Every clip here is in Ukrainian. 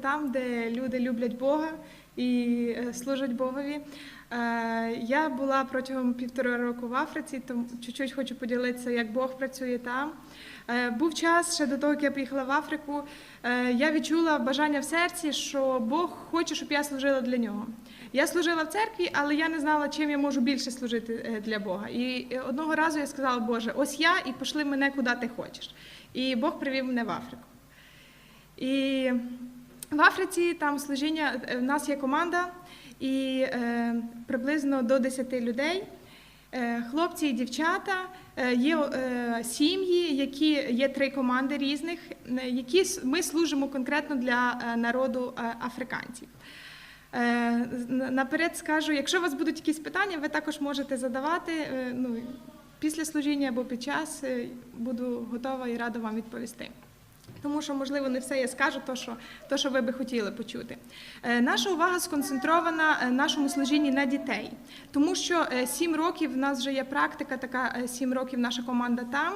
там, де люди люблять Бога і е, служать Богові. Е, Я була протягом півтора року в Африці, тому чуть-чуть хочу поділитися, як Бог працює там. Е, Був час ще до того, як я поїхала в Африку. Я відчула бажання в серці, що Бог хоче, щоб я служила для нього. Я служила в церкві, але я не знала, чим я можу більше служити для Бога. І одного разу я сказала, Боже, ось я і пошли мене куди ти хочеш. І Бог привів мене в Африку. І в Африці там служіння, е, в нас є команда, і е, приблизно до 10 людей. Е, Хлопці і дівчата, е, є сім'ї, які є три команди різних, які ми служимо конкретно для народу африканців. Наперед скажу, якщо у вас будуть якісь питання, ви також можете задавати ну, після служіння або під час. Буду готова і рада вам відповісти. Тому що, можливо, не все я скажу, то що, то, що ви би хотіли почути. Е, Наша увага сконцентрована е, в нашому служінні на дітей, тому що е, сім років в нас вже є практика, така сім років наша команда там,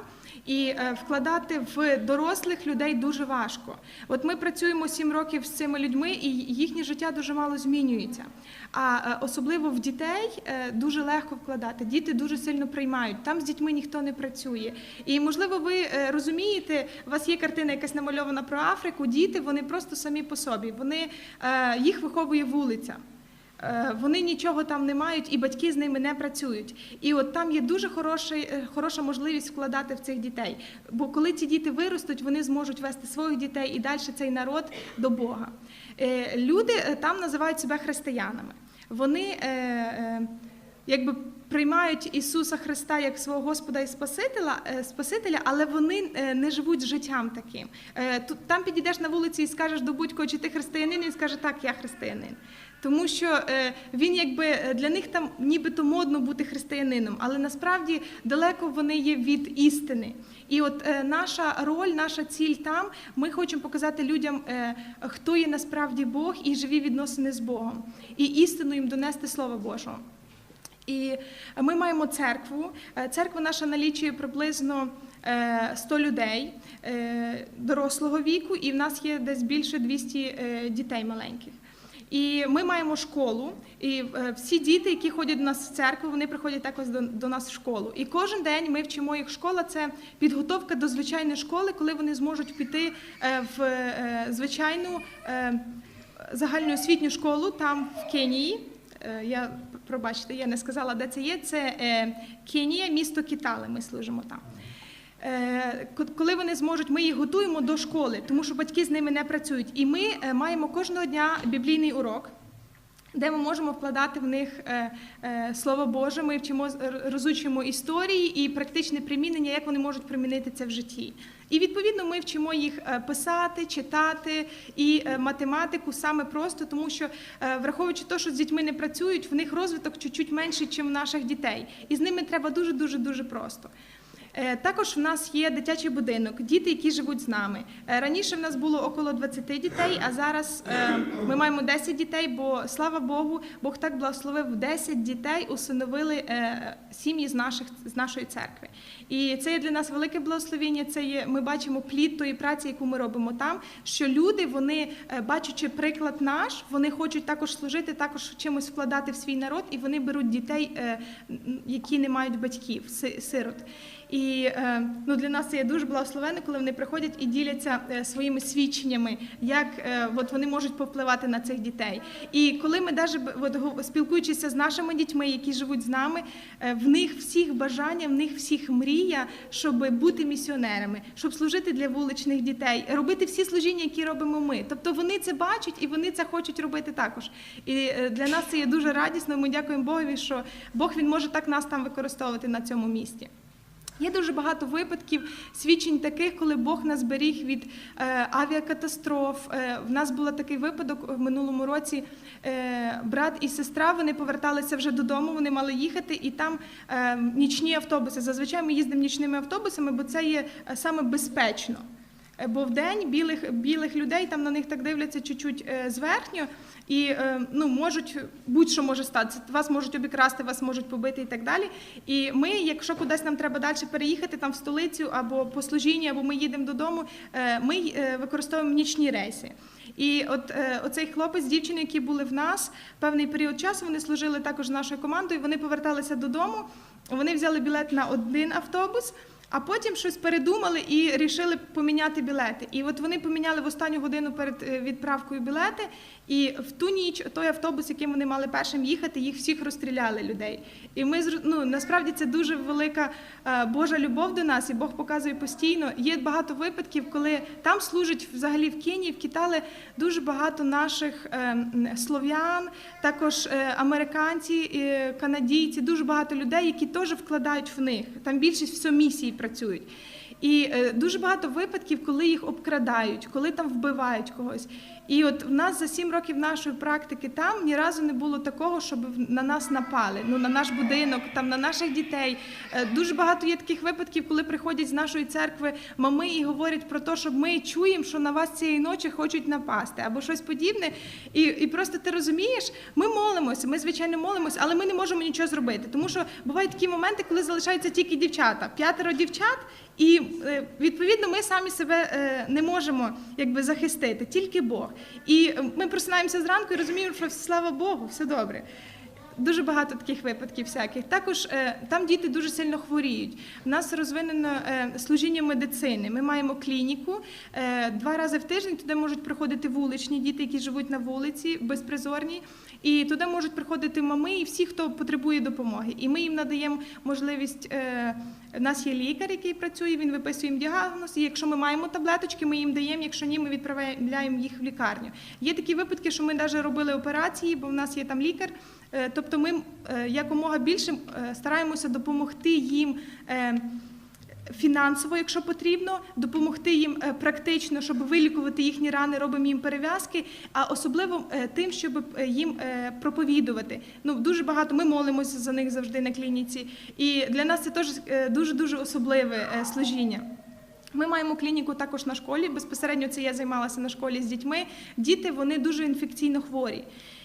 і вкладати в дорослих людей дуже важко. От ми працюємо сім років з цими людьми, і їхнє життя дуже мало змінюється. А особливо в дітей дуже легко вкладати. Діти дуже сильно приймають. Там з дітьми ніхто не працює. І можливо, ви розумієте, у вас є картина якась намальована про Африку. Діти вони просто самі по собі. Вони е, їх виховує вулиця. Е, Вони нічого там не мають, і батьки з ними не працюють. І от там є дуже хороший, е, хороша можливість вкладати в цих дітей. Бо коли ці діти виростуть, вони зможуть вести своїх дітей і далі цей народ до Бога. Люди там називають себе християнами. Вони якби приймають Ісуса Христа як свого Господа і Спасителя, е, Спасителя, але вони е, не живуть життям таким. Е, Тут там підійдеш на вулиці і скажеш до будь-кого, чи ти християнин, він скаже, так, я християнин. Тому що він якби для них там нібито модно бути християнином, але насправді далеко вони є від істини. І от наша роль, наша ціль там, ми хочемо показати людям, хто є насправді Бог і живі відносини з Богом, і істину їм донести Слово Божого. І ми маємо церкву. Е, Церква наша налічує приблизно е, 100 людей е, дорослого віку, і в нас є десь більше 200 е, дітей маленьких. І ми маємо школу, і е, всі діти, які ходять до нас в церкву, вони приходять також до, до нас в школу. І кожен день ми вчимо їх школа. Це підготовка до звичайної школи, коли вони зможуть піти е, в е, звичайну е, загальноосвітню школу там в Кенії. Е, Я пробачте, я не сказала, де це є. Це е, Кенія, місто Кітали. Ми служимо там. Е, Коли вони зможуть, ми їх готуємо до школи, тому що батьки з ними не працюють. І ми маємо кожного дня біблійний урок. Де ми можемо вкладати в них е, е, слово Боже, ми вчимо розучуємо історії і практичне примінення, як вони можуть примінити це в житті. І відповідно ми вчимо їх е, писати, читати і математику саме просто, тому що враховуючи те, що з дітьми не працюють, в них розвиток чуть-чуть менший, ніж в наших дітей. І з ними треба дуже дуже дуже просто. Е, Також в нас є дитячий будинок, діти, які живуть з нами. Е, Раніше в нас було около 20 дітей, а зараз е, ми маємо 10 дітей, бо слава Богу, Бог так благословив 10 дітей, усиновили сім'ї з наших з нашої церкви. І це є для нас велике благословення. Це є ми бачимо плід тої праці, яку ми робимо там. Що люди, вони бачачи приклад наш, вони хочуть також служити, також чимось вкладати в свій народ, і вони беруть дітей, які не мають батьків, сирот. І е, ну, для нас це є дуже благословенно, коли вони приходять і діляться е, своїми свідченнями, як е, от вони можуть повпливати на цих дітей. І коли ми навіть от, з нашими дітьми, які живуть з нами, в них всіх бажання, в них всіх мрія, щоб бути місіонерами, щоб служити для вуличних дітей, робити всі служіння, які робимо ми. Тобто вони це бачать і вони це хочуть робити також. І для нас це є дуже радісно. Ми дякуємо Богові, що Бог він може так нас там використовувати на цьому місці. Є дуже багато випадків, свідчень таких, коли Бог нас беріг від е, авіакатастроф. Е, в нас був такий випадок в минулому році. Е, брат і сестра вони поверталися вже додому, вони мали їхати, і там е, нічні автобуси. Зазвичай ми їздимо нічними автобусами, бо це є е, саме безпечно. Е, Бо в день білих, білих людей там на них так дивляться чуть-чуть е, зверхньо, і е, ну, можуть будь-що може статися. Вас можуть обікрасти, вас можуть побити і так далі. І ми, якщо кудись нам треба далі переїхати, там в столицю або по служінню, або ми їдемо додому, ми використовуємо нічні рейси. І от оцей хлопець, дівчини, які були в нас певний період часу, вони служили також нашою командою. Вони поверталися додому. Вони взяли білет на один автобус. А потім щось передумали і рішили поміняти білети. І от вони поміняли в останню годину перед е, відправкою білети, і в ту ніч той автобус, яким вони мали першим їхати, їх всіх розстріляли людей. І ми ну, насправді це дуже велика е, Божа любов до нас, і Бог показує постійно. Є багато випадків, коли там служать взагалі в Кенії, в Кіталі дуже багато наших е, слов'ян, також американці, канадійці, дуже багато людей, які теж вкладають в них. Там більшість все місії працюють. І е, дуже багато випадків, коли їх обкрадають, коли там вбивають когось. І от в нас за сім років нашої практики там ні разу не було такого, щоб на нас напали. Ну на наш будинок, там на наших дітей. Е, Дуже багато є таких випадків, коли приходять з нашої церкви мами і говорять про те, що ми чуємо, що на вас цієї ночі хочуть напасти або щось подібне. І, і просто ти розумієш, ми молимося, ми звичайно молимося, але ми не можемо нічого зробити. Тому що бувають такі моменти, коли залишаються тільки дівчата, п'ятеро дівчат. І е, відповідно ми самі себе е, не можемо якби захистити, тільки Бог. І ми просинаємося зранку і розуміємо, що слава Богу, все добре. Дуже багато таких випадків всяких. Також е, там діти дуже сильно хворіють. У нас розвинено е, служіння медицини. Ми маємо клініку е, два рази в тиждень. Туди можуть приходити вуличні діти, які живуть на вулиці, безпризорні. І туди можуть приходити мами і всі, хто потребує допомоги. І ми їм надаємо можливість. Е, у нас є лікар, який працює, він виписує їм діагноз. І якщо ми маємо таблеточки, ми їм даємо. Якщо ні, ми відправляємо їх в лікарню. Є такі випадки, що ми навіть робили операції, бо в нас є там лікар. Е, Тобто ми е, якомога більше е, стараємося допомогти їм. Фінансово, якщо потрібно, допомогти їм е, практично, щоб вилікувати їхні рани, робимо їм перев'язки, а особливо е, тим, щоб е, їм проповідувати. Ну дуже багато ми молимося за них завжди на клініці, і для нас це теж дуже дуже особливе служіння. Ми маємо клініку також на школі. Безпосередньо це я займалася на школі з дітьми. Діти вони дуже інфекційно хворі.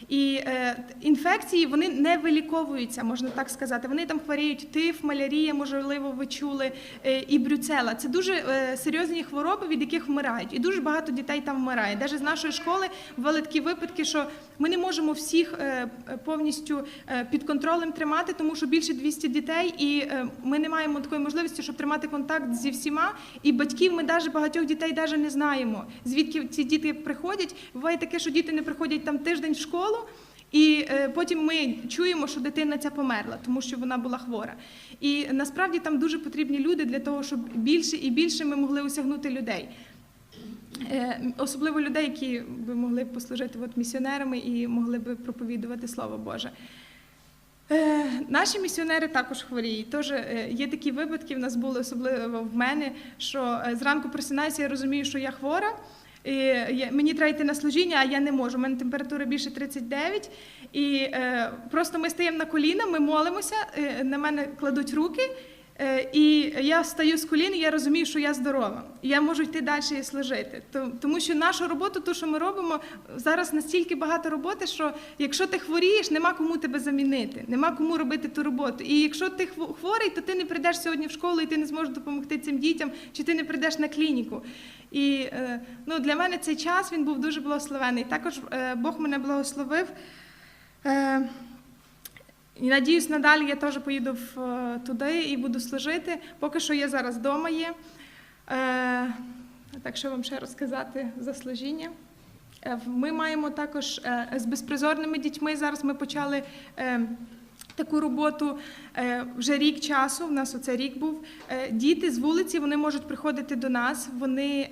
І е, інфекції вони не виліковуються, можна так сказати. Вони там хворіють тиф, малярія, можливо, ви чули, е, і брюцела. Це дуже е, серйозні хвороби, від яких вмирають. І дуже багато дітей там вмирає. Навіть з нашої школи бували такі випадки, що ми не можемо всіх е, повністю е, під контролем тримати, тому що більше 200 дітей, і е, ми не маємо такої можливості, щоб тримати контакт зі всіма. І батьків ми навіть багатьох дітей навіть не знаємо. Звідки ці діти приходять? Буває таке, що діти не приходять там тиждень в школу. І е, потім ми чуємо, що дитина ця померла, тому що вона була хвора. І насправді там дуже потрібні люди для того, щоб більше і більше ми могли осягнути людей. Е, особливо людей, які би могли послужити от, місіонерами і могли б проповідувати Слово Боже. Е, Наші місіонери також хворіють. Тож е, є такі випадки, в нас були особливо в мене, що е, зранку просинаюся, я розумію, що я хвора. І мені треба йти на служіння, а я не можу. У мене температура більше 39. І просто ми стаємо на коліна, ми молимося, на мене кладуть руки. Е, І я встаю з колін, і я розумію, що я здорова. І я можу йти далі і служити. Тому що нашу роботу, ту, що ми робимо, зараз настільки багато роботи, що якщо ти хворієш, нема кому тебе замінити, нема кому робити ту роботу. І якщо ти хво- хворий, то ти не прийдеш сьогодні в школу і ти не зможеш допомогти цим дітям, чи ти не прийдеш на клініку. І е, ну, для мене цей час він був дуже благословений. Також е, Бог мене благословив. І надіюсь, надалі я теж поїду е, туди і буду служити. Поки що я зараз вдома є. Е, так що вам ще розказати за служіння. Е, Ми маємо також з безпризорними дітьми. Зараз ми почали таку роботу вже рік часу. У нас оце рік був. Діти з вулиці вони можуть приходити до нас. Вони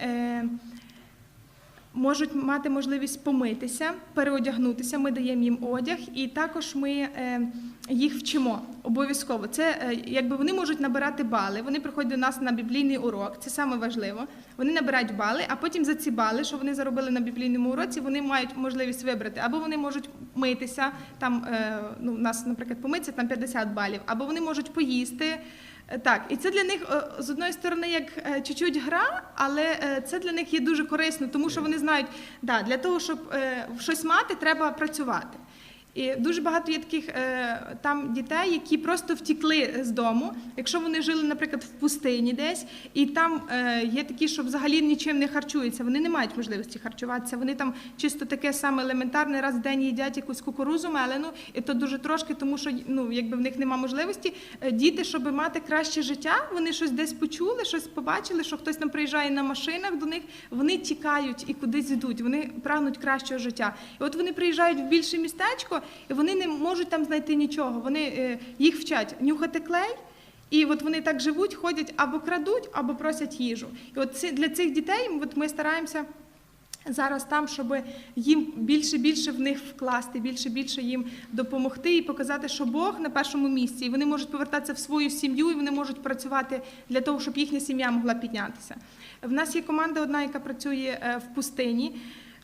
можуть мати можливість помитися, переодягнутися. Ми даємо їм одяг, і також ми е, їх вчимо обов'язково. Це е, якби вони можуть набирати бали. Вони приходять до нас на біблійний урок. Це саме важливо. Вони набирають бали, а потім за ці бали, що вони заробили на біблійному уроці, вони мають можливість вибрати, або вони можуть митися. Там е, ну, у нас, наприклад, помитися там 50 балів, або вони можуть поїсти. Е, Так, і це для них е, з одної сторони як е, чуть-чуть гра, але це для них є дуже корисно, тому що вони знають, да, для того, щоб щось мати, треба працювати. І дуже багато є таких е, там дітей, які просто втікли з дому. Якщо вони жили, наприклад, в пустині десь, і там е, є такі, що взагалі нічим не харчуються, вони не мають можливості харчуватися. Вони там чисто таке саме елементарне, раз в день їдять якусь кукурузу мелену, і то дуже трошки, тому що ну, якби в них нема можливості. Е, Діти, щоб мати краще життя, вони щось десь почули, щось побачили, що хтось там приїжджає на машинах до них, вони тікають і кудись йдуть. Вони прагнуть кращого життя. І от вони приїжджають в більше містечко, і вони не можуть там знайти нічого. Вони е, їх вчать нюхати клей. І от вони так живуть, ходять або крадуть, або просять їжу. І от для цих дітей от ми стараємося зараз там, щоб їм більше більше в них вкласти, більше більше їм допомогти і показати, що Бог на першому місці, і вони можуть повертатися в свою сім'ю, і вони можуть працювати для того, щоб їхня сім'я могла піднятися. В нас є команда одна, яка працює е, в пустині.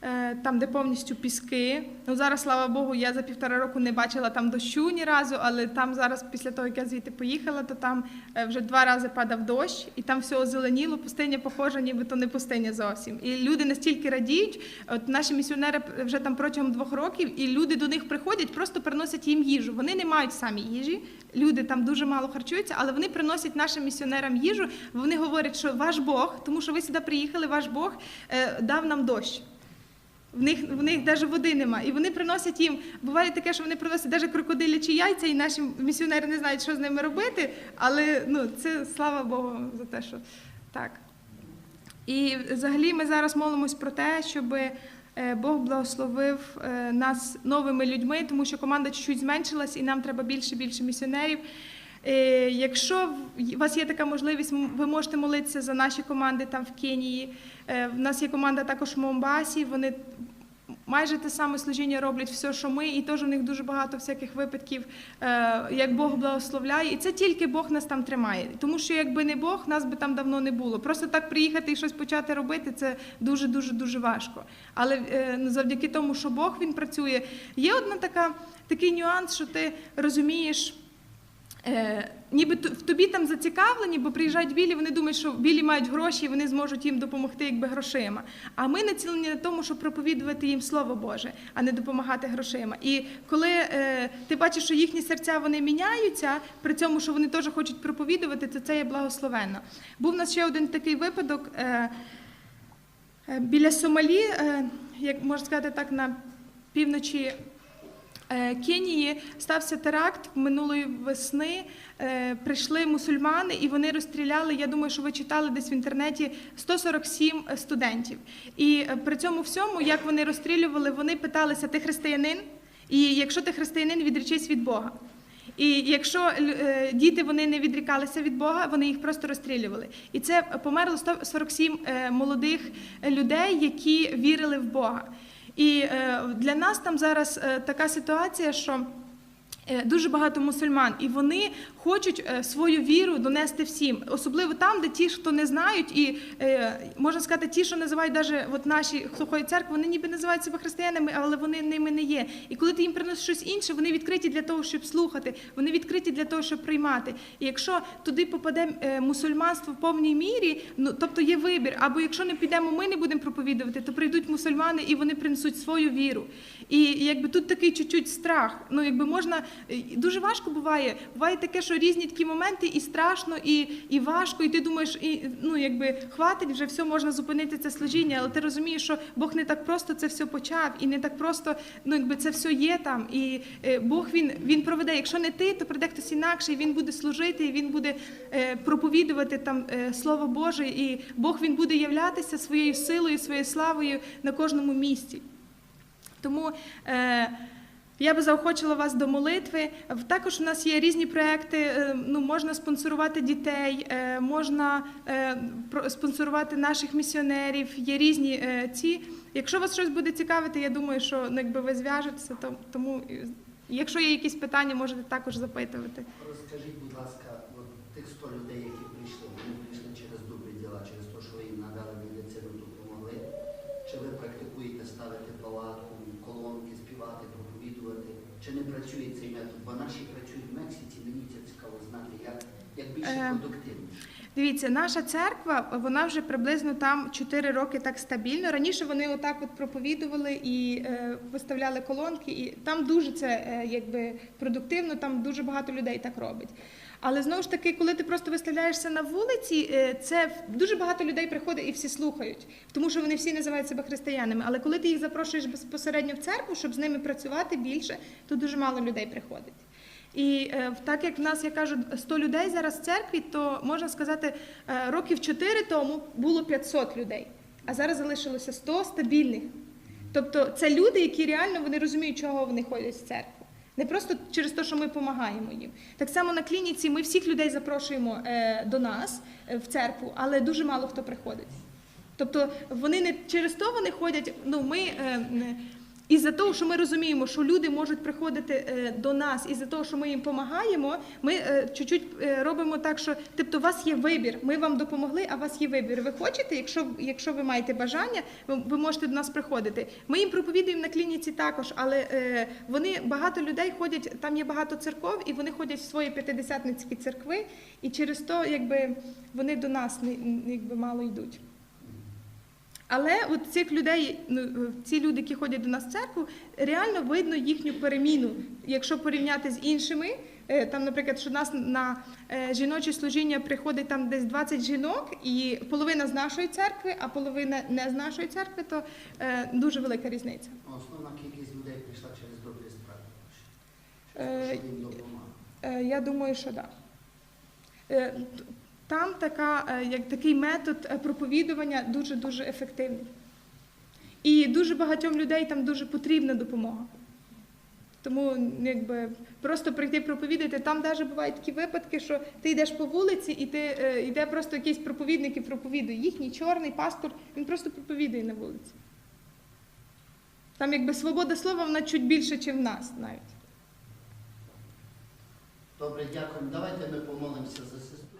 Е, Там, де повністю піски. Ну зараз, слава Богу, я за півтора року не бачила там дощу ні разу, але там зараз, після того, як я звідти поїхала, то там е, вже два рази падав дощ, і там все озеленіло, пустиня похожа, ніби то не пустиня зовсім. І люди настільки радіють. От наші місіонери вже там протягом двох років, і люди до них приходять, просто приносять їм їжу. Вони не мають самі їжі. Люди там дуже мало харчуються, але вони приносять нашим місіонерам їжу. Вони говорять, що ваш Бог, тому що ви сюди приїхали, ваш Бог е, дав нам дощ. В них в них навіть води нема. І вони приносять їм. Буває таке, що вони приносять навіть крокодилячі яйця, і наші місіонери не знають, що з ними робити. Але ну, це слава Богу за те, що так. І взагалі ми зараз молимось про те, щоб е, Бог благословив е, нас новими людьми, тому що команда чуть-чуть зменшилась, і нам треба більше більше місіонерів. Е, Якщо у вас є така можливість, ви можете молитися за наші команди там в Кенії. Е, В нас є команда також в Момбасі. Вони майже те саме служіння роблять все, що ми, і теж у них дуже багато всяких випадків, е, як Бог благословляє. І це тільки Бог нас там тримає. Тому що якби не Бог, нас би там давно не було. Просто так приїхати і щось почати робити, це дуже дуже дуже важко. Але е, ну, завдяки тому, що Бог він працює, є одна така такий нюанс, що ти розумієш. Е, ніби в тобі там зацікавлені, бо приїжджають білі, вони думають, що білі мають гроші і вони зможуть їм допомогти якби грошима. А ми націлені на тому, щоб проповідувати їм Слово Боже, а не допомагати грошима. І коли е, ти бачиш, що їхні серця вони міняються, при цьому, що вони теж хочуть проповідувати, то це є благословенно. Був у нас ще один такий випадок. Е, е, біля Сомалі, е, як можна сказати так, на півночі Кенії стався теракт минулої весни. Е, Прийшли мусульмани і вони розстріляли. Я думаю, що ви читали десь в інтернеті 147 студентів. І е, при цьому всьому, як вони розстрілювали, вони питалися: ти християнин? І якщо ти християнин, відречись від Бога. І якщо е, діти вони не відрікалися від Бога, вони їх просто розстрілювали. І це померло 147 е, молодих людей, які вірили в Бога. І е, для нас там зараз е, така ситуація, що дуже багато мусульман, і вони хочуть е, свою віру донести всім, особливо там, де ті, хто не знають, і е, можна сказати, ті, що називають даже от наші хто ходять в церкву, вони ніби називають себе християнами, але вони ними не є. І коли ти їм приносиш щось інше, вони відкриті для того, щоб слухати, вони відкриті для того, щоб приймати. І якщо туди попаде е, мусульманство в повній мірі, ну тобто є вибір, або якщо не підемо, ми не будемо проповідувати, то прийдуть мусульмани і вони принесуть свою віру. І якби тут такий чуть-чуть страх. Ну якби можна е, дуже важко буває. Буває таке, що різні такі моменти, і страшно, і, і важко, і ти думаєш, і ну якби хватить вже все можна зупинити це служіння, але ти розумієш, що Бог не так просто це все почав, і не так просто ну якби це все є там. І е, Бог він, він проведе. Якщо не ти, то прийде хтось інакший, він буде служити, він буде е, проповідувати там е, слово Боже, і Бог він буде являтися своєю силою, своєю славою на кожному місці. Тому е, я би заохочила вас до молитви. Також у нас є різні проекти. е, Ну, можна спонсорувати дітей, е, можна е, спонсорувати наших місіонерів. Є різні ці. Якщо вас щось буде цікавити, я думаю, що ну, якби ви зв'яжетеся, то тому якщо є якісь питання, можете також запитувати. Розкажіть, будь ласка, Дивіться, наша церква, вона вже приблизно там 4 роки так стабільно. Раніше вони отак от проповідували і е, виставляли колонки, і там дуже це е, якби продуктивно, там дуже багато людей так робить. Але знову ж таки, коли ти просто виставляєшся на вулиці, е, це дуже багато людей приходить і всі слухають, тому що вони всі називають себе християнами. Але коли ти їх запрошуєш безпосередньо в церкву, щоб з ними працювати більше, то дуже мало людей приходить. І е, так як в нас, я кажу, 100 людей зараз в церкві, то можна сказати, е, років 4 тому було 500 людей, а зараз залишилося 100 стабільних. Тобто це люди, які реально вони розуміють, чого вони ходять в церкву. Не просто через те, що ми допомагаємо їм. Так само на клініці ми всіх людей запрошуємо е, до нас в церкву, але дуже мало хто приходить. Тобто вони не через то вони ходять. Ну ми не- із-за того, що ми розуміємо, що люди можуть приходити е, до нас, із-за того, що ми їм допомагаємо, ми е, чуть-чуть е, робимо так, що тобто у вас є вибір. Ми вам допомогли, а у вас є вибір. Ви хочете, якщо, якщо ви маєте бажання, ви, ви можете до нас приходити. Ми їм проповідуємо на клініці також, але вони багато людей ходять, там є багато церков, і вони ходять в свої п'ятидесятницькі церкви, і через то якби вони до нас якби мало йдуть. Але от цих людей, ну е, ці люди, які ходять до нас в церкву, реально видно їхню переміну. Якщо порівняти з іншими, е, там, наприклад, що у нас на е, жіноче служіння приходить там десь 20 жінок, і половина з нашої церкви, а половина не з нашої церкви, то е, дуже велика різниця. Основна кількість людей прийшла через добрі справи. Е. Е, Я думаю, що так. Там така, е, як такий метод е, проповідування дуже дуже ефективний. І дуже багатьом людей там дуже потрібна допомога. Тому якби просто прийти проповідати. Там навіть бувають такі випадки, що ти йдеш по вулиці, і ти е, йде просто якийсь проповідник і проповідує. Їхній чорний пастор, він просто проповідує на вулиці. Там якби свобода слова вона чуть більше, ніж в нас навіть. Добре, дякуємо. Давайте ми помолимося за сестру.